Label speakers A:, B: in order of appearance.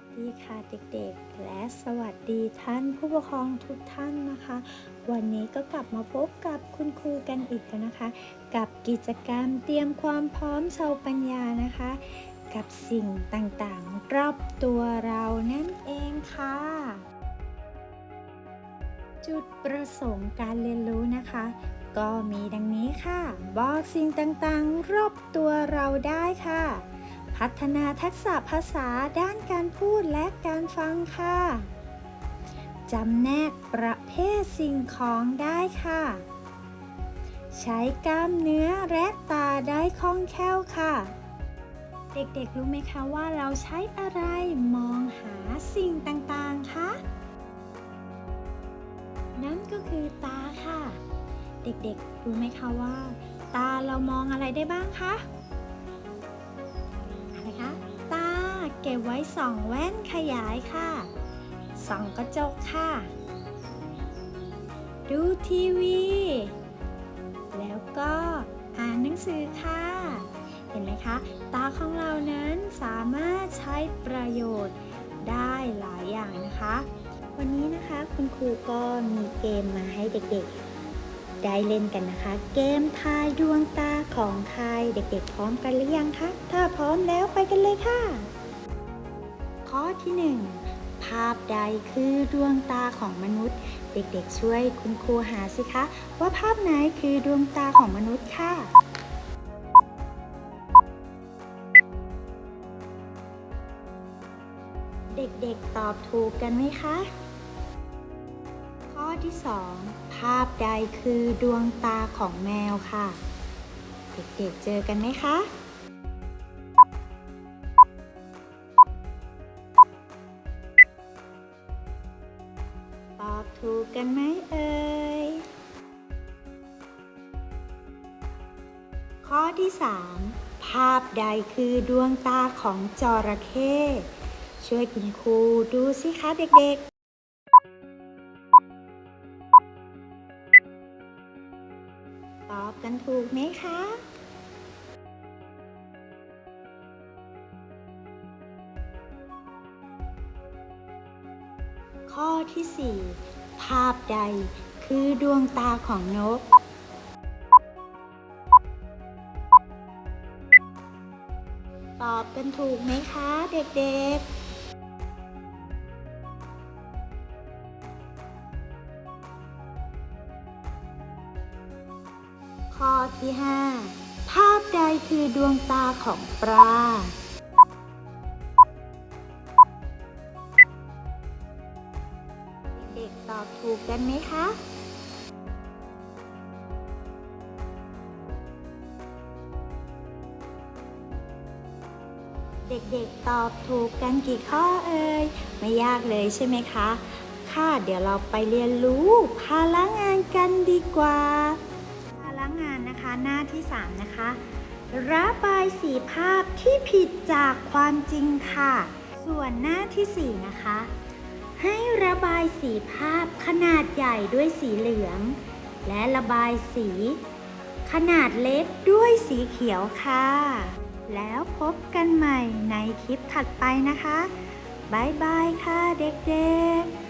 A: สดีค่ะเด็กๆ และสวัสดีท่านผู้ปกครองทุกท่านนะคะ วันนี้ก็กลับมาพบกับคุณครูกันอีกแล้วนะคะ กับกิจกรรมเตรียมความพร้อมชาวปัญญานะคะ กับสิ่งต่างๆ รอบตัวเรานั่นเองค่ะ จุดประสงค์การเรียนรู้นะคะ ก็มีดังนี้ค่ะ บอกสิ่งต่างๆ รอบตัวเราได้ค่ะ พัฒนาทักษะภาษาด้านการพูดและการฟังค่ะ จำแนกประเภทสิ่งของได้ค่ะ ใช้กล้ามเนื้อและตาได้คล่องแคล่วค่ะ เด็กๆรู้ไหมคะว่าเราใช้อะไรมองหาสิ่งต่างๆ คะ นั่นก็คือตาค่ะ เด็กๆรู้ไหมคะว่า ตาเรามองอะไรได้บ้างคะ เก็บไว้สองแว่นขยายค่ะส่องกระจกค่ะ ดูทีวี แล้วก็อ่านหนังสือค่ะ เห็นไหมคะ ตาของเรานั้นสามารถใช้ประโยชน์ได้หลายอย่างนะคะ วันนี้นะคะคุณครูก็มีเกมมาให้เด็กๆ ได้เล่นกันนะคะ เกมทายดวงตาของใครเด็กๆ พร้อมกันหรือยังคะ ถ้าพร้อมแล้วไปกันเลยค่ะ ข้อที่ 1 ภาพใดคือดวงตาของมนุษย์ เด็กๆ ช่วยคุณครูหาสิคะ ว่าภาพไหนคือดวงตาของมนุษย์ค่ะเด็กๆ ตอบถูกกันไหมคะ ข้อที่ 2 ภาพใดคือดวงตาของแมวค่ะ เด็กๆ เจอกันไหมคะ ถูกกันไหมเอ่ย ข้อที่ 3 ภาพใดคือดวงตาของจระเข้ช่วยคุณครูดูสิคะเด็กๆตอบกันถูกไหมคะ ข้อที่ 4 ภาพใด คือดวงตาของนก ตอบกันถูกไหมคะเด็กๆข้อที่ 5 ภาพใดคือดวงตาของปลา ตอบถูกกันไหมคะเด็กๆ ตอบถูกกันกี่ข้อเอ่ย ไม่ยากเลยใช่ไหมคะ ค่ะ เดี๋ยวเราไปเรียนรู้พาละงานกันดีกว่า พาละงานนะคะหน้าที่ 3 นะคะ ระบายสีภาพที่ผิดจากความจริงค่ะ ส่วนหน้าที่ 4 นะคะ ให้ระบายสีภาพขนาดใหญ่ด้วยสีเหลือง และระบายสี ขนาดเล็กด้วยสีเขียวค่ะ แล้วพบกันใหม่ในคลิปถัดไปนะคะ บ๊ายบายค่ะเด็กๆ